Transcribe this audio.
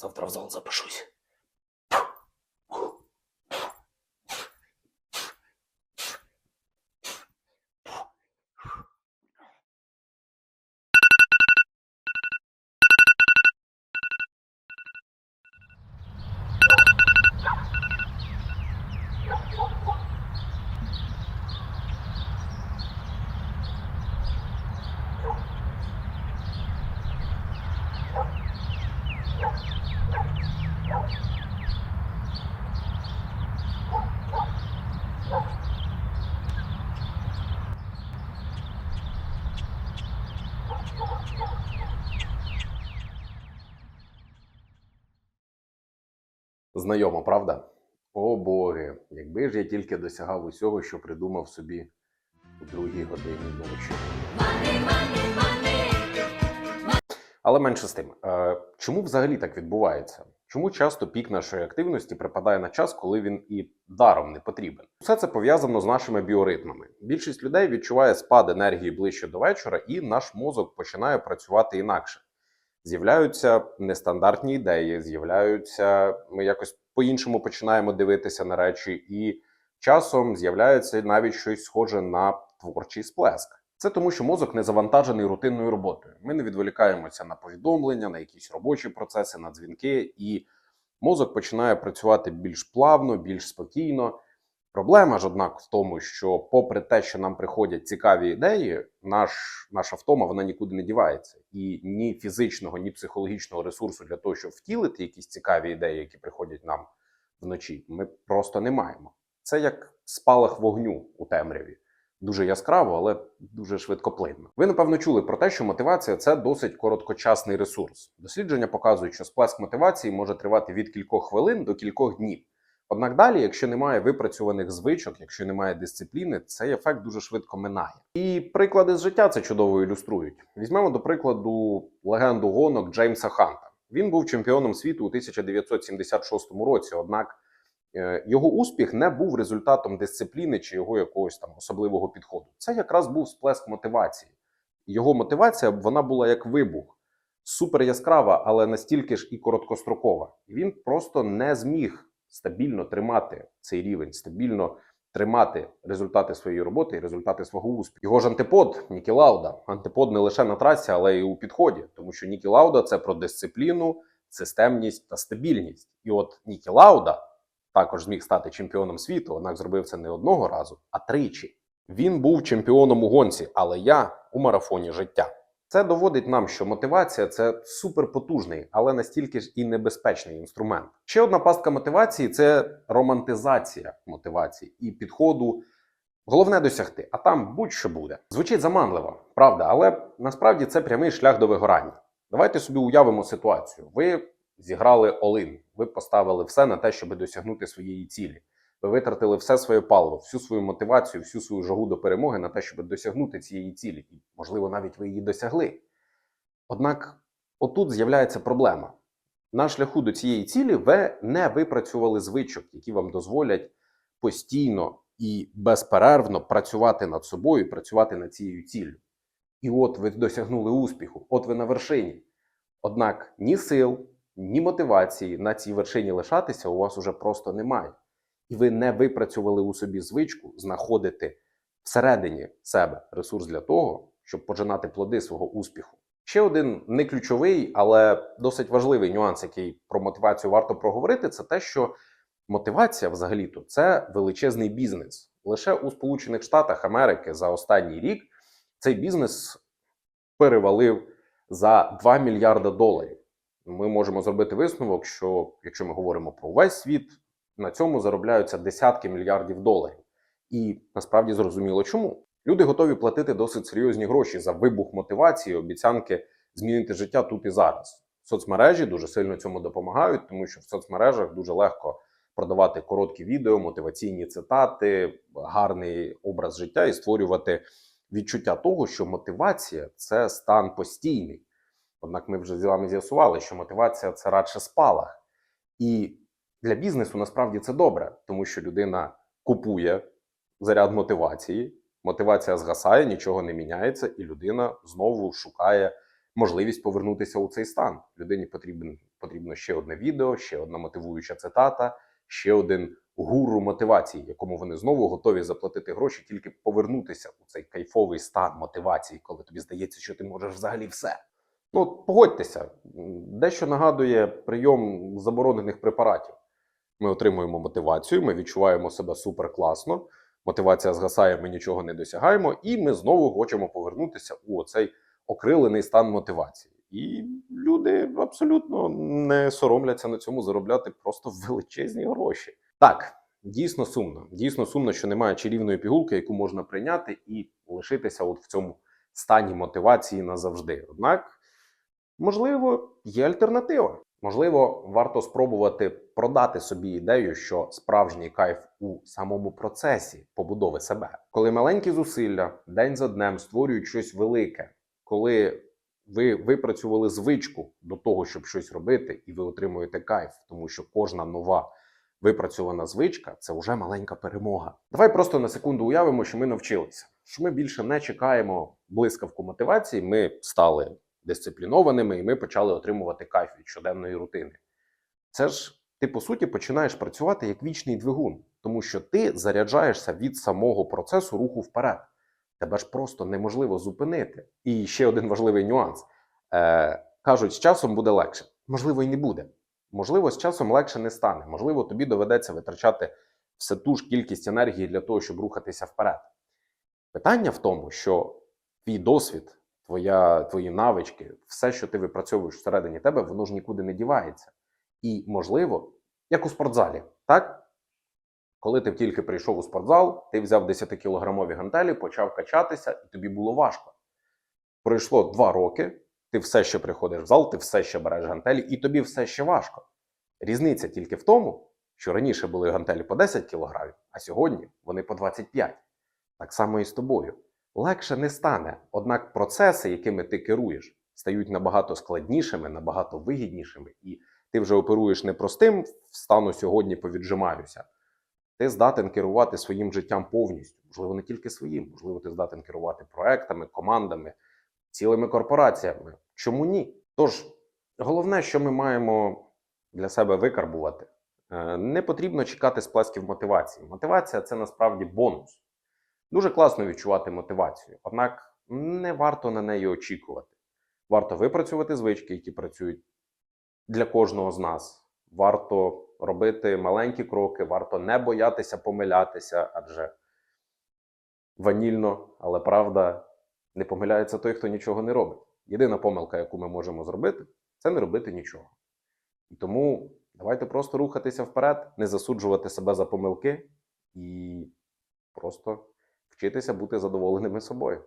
Завтра в зал запишусь. Знайомо, правда? О боги, якби ж я тільки досягав усього, що придумав собі у другій годині ночі. Але менше з тим, Е, чому взагалі так відбувається? Чому часто пік нашої активності припадає на час, коли він і даром не потрібен? Все це пов'язано з нашими біоритмами. Більшість людей відчуває спад енергії ближче до вечора, і наш мозок починає працювати інакше. З'являються нестандартні ідеї, з'являються ми якось по-іншому починаємо дивитися на речі, і часом з'являється навіть щось схоже на творчий сплеск. Це тому, що мозок не завантажений рутинною роботою. Ми не відволікаємося на повідомлення, на якісь робочі процеси, на дзвінки, і мозок починає працювати більш плавно, більш спокійно. Проблема ж, однак, в тому, що, попри те, що нам приходять цікаві ідеї, наш, наша втома вона нікуди не дівається, і ні фізичного, ні психологічного ресурсу для того, щоб втілити якісь цікаві ідеї, які приходять нам вночі, ми просто не маємо. Це як спалах вогню у темряві. Дуже яскраво, але дуже швидкоплинно. Ви напевно чули про те, що мотивація це досить короткочасний ресурс. Дослідження показують, що сплеск мотивації може тривати від кількох хвилин до кількох днів. Однак далі, якщо немає випрацьованих звичок, якщо немає дисципліни, цей ефект дуже швидко минає. І приклади з життя це чудово ілюструють. Візьмемо до прикладу легенду гонок Джеймса Ханта. Він був чемпіоном світу у 1976 році. Однак е, його успіх не був результатом дисципліни чи його якогось там особливого підходу. Це якраз був сплеск мотивації. Його мотивація вона була як вибух, супер яскрава, але настільки ж і короткострокова. Він просто не зміг стабільно тримати цей рівень, стабільно тримати результати своєї роботи і результати свого успіху. Його ж антипод Нікі Лауда. Антипод не лише на трасі, але й у підході, тому що Нікі Лауда це про дисципліну, системність та стабільність. І от Нікі Лауда також зміг стати чемпіоном світу, однак зробив це не одного разу, а тричі. Він був чемпіоном у гонці, але я у марафоні життя. Це доводить нам, що мотивація це суперпотужний, але настільки ж і небезпечний інструмент. Ще одна пастка мотивації це романтизація мотивації і підходу. Головне досягти, а там будь-що буде. Звучить заманливо, правда, але насправді це прямий шлях до вигорання. Давайте собі уявимо ситуацію. Ви зіграли олин, ви поставили все на те, щоб досягнути своєї цілі. Ви витратили все своє паливо, всю свою мотивацію, всю свою жагу до перемоги на те, щоб досягнути цієї цілі, і можливо, навіть ви її досягли. Однак, отут з'являється проблема. На шляху до цієї цілі ви не випрацювали звичок, які вам дозволять постійно і безперервно працювати над собою, працювати над цією ціллю. І от ви досягнули успіху, от ви на вершині. Однак ні сил, ні мотивації на цій вершині лишатися у вас уже просто немає. І ви не випрацювали у собі звичку знаходити всередині себе ресурс для того, щоб пожинати плоди свого успіху. Ще один не ключовий, але досить важливий нюанс, який про мотивацію варто проговорити, це те, що мотивація взагалі-то це величезний бізнес. Лише у Сполучених Штатах Америки за останній рік цей бізнес перевалив за 2 мільярда доларів. Ми можемо зробити висновок, що якщо ми говоримо про весь світ, на цьому заробляються десятки мільярдів доларів. І насправді зрозуміло, чому люди готові платити досить серйозні гроші за вибух мотивації, обіцянки змінити життя тут і зараз. Соцмережі дуже сильно цьому допомагають, тому що в соцмережах дуже легко продавати короткі відео, мотиваційні цитати, гарний образ життя і створювати відчуття того, що мотивація це стан постійний. Однак ми вже з вами з'ясували, що мотивація це радше спалах. І для бізнесу насправді це добре, тому що людина купує заряд мотивації, мотивація згасає, нічого не міняється, і людина знову шукає можливість повернутися у цей стан. Людині потрібен потрібно ще одне відео, ще одна мотивуюча цитата, ще один гуру мотивації, якому вони знову готові заплатити гроші, тільки повернутися у цей кайфовий стан мотивації, коли тобі здається, що ти можеш взагалі все. Ну, погодьтеся, дещо нагадує прийом заборонених препаратів. Ми отримуємо мотивацію, ми відчуваємо себе супер класно. Мотивація згасає, ми нічого не досягаємо, і ми знову хочемо повернутися у цей окрилений стан мотивації. І люди абсолютно не соромляться на цьому заробляти просто величезні гроші. Так, дійсно сумно. Дійсно сумно, що немає чарівної пігулки, яку можна прийняти і лишитися от в цьому стані мотивації назавжди. Однак, можливо, є альтернатива. Можливо, варто спробувати продати собі ідею, що справжній кайф у самому процесі побудови себе, коли маленькі зусилля день за днем створюють щось велике, коли ви випрацювали звичку до того, щоб щось робити, і ви отримуєте кайф, тому що кожна нова випрацьована звичка це вже маленька перемога. Давай просто на секунду уявимо, що ми навчилися, що ми більше не чекаємо блискавку мотивації. Ми стали дисциплінованими, і ми почали отримувати кайф від щоденної рутини. Це ж ти по суті починаєш працювати як вічний двигун, тому що ти заряджаєшся від самого процесу руху вперед. Тебе ж просто неможливо зупинити. І ще один важливий нюанс: е, кажуть, з часом буде легше. Можливо, і не буде. Можливо, з часом легше не стане. Можливо, тобі доведеться витрачати все ту ж кількість енергії для того, щоб рухатися вперед. Питання в тому, що твій досвід, твоя, твої навички, все, що ти випрацьовуєш всередині тебе, воно ж нікуди не дівається. І, можливо, як у спортзалі, так? Коли ти тільки прийшов у спортзал, ти взяв 10-кілограмові гантелі, почав качатися, і тобі було важко. Пройшло два роки, ти все ще приходиш в зал, ти все ще береш гантелі, і тобі все ще важко. Різниця тільки в тому, що раніше були гантелі по 10 кілограмів, а сьогодні вони по 25. Так само і з тобою. Легше не стане, однак процеси, якими ти керуєш, стають набагато складнішими, набагато вигіднішими, і ти вже оперуєш не простим встану сьогодні повіджимаюся. Ти здатен керувати своїм життям повністю, можливо, не тільки своїм, можливо, ти здатен керувати проектами, командами, цілими корпораціями. Чому ні? Тож, головне, що ми маємо для себе викарбувати, е, не потрібно чекати сплесків мотивації. Мотивація це насправді бонус. Дуже класно відчувати мотивацію, однак не варто на неї очікувати. Варто випрацювати звички, які працюють для кожного з нас. Варто робити маленькі кроки, варто не боятися помилятися, адже ванільно, але правда, не помиляється той, хто нічого не робить. Єдина помилка, яку ми можемо зробити, це не робити нічого. І тому давайте просто рухатися вперед, не засуджувати себе за помилки і просто вчитися бути задоволеними собою.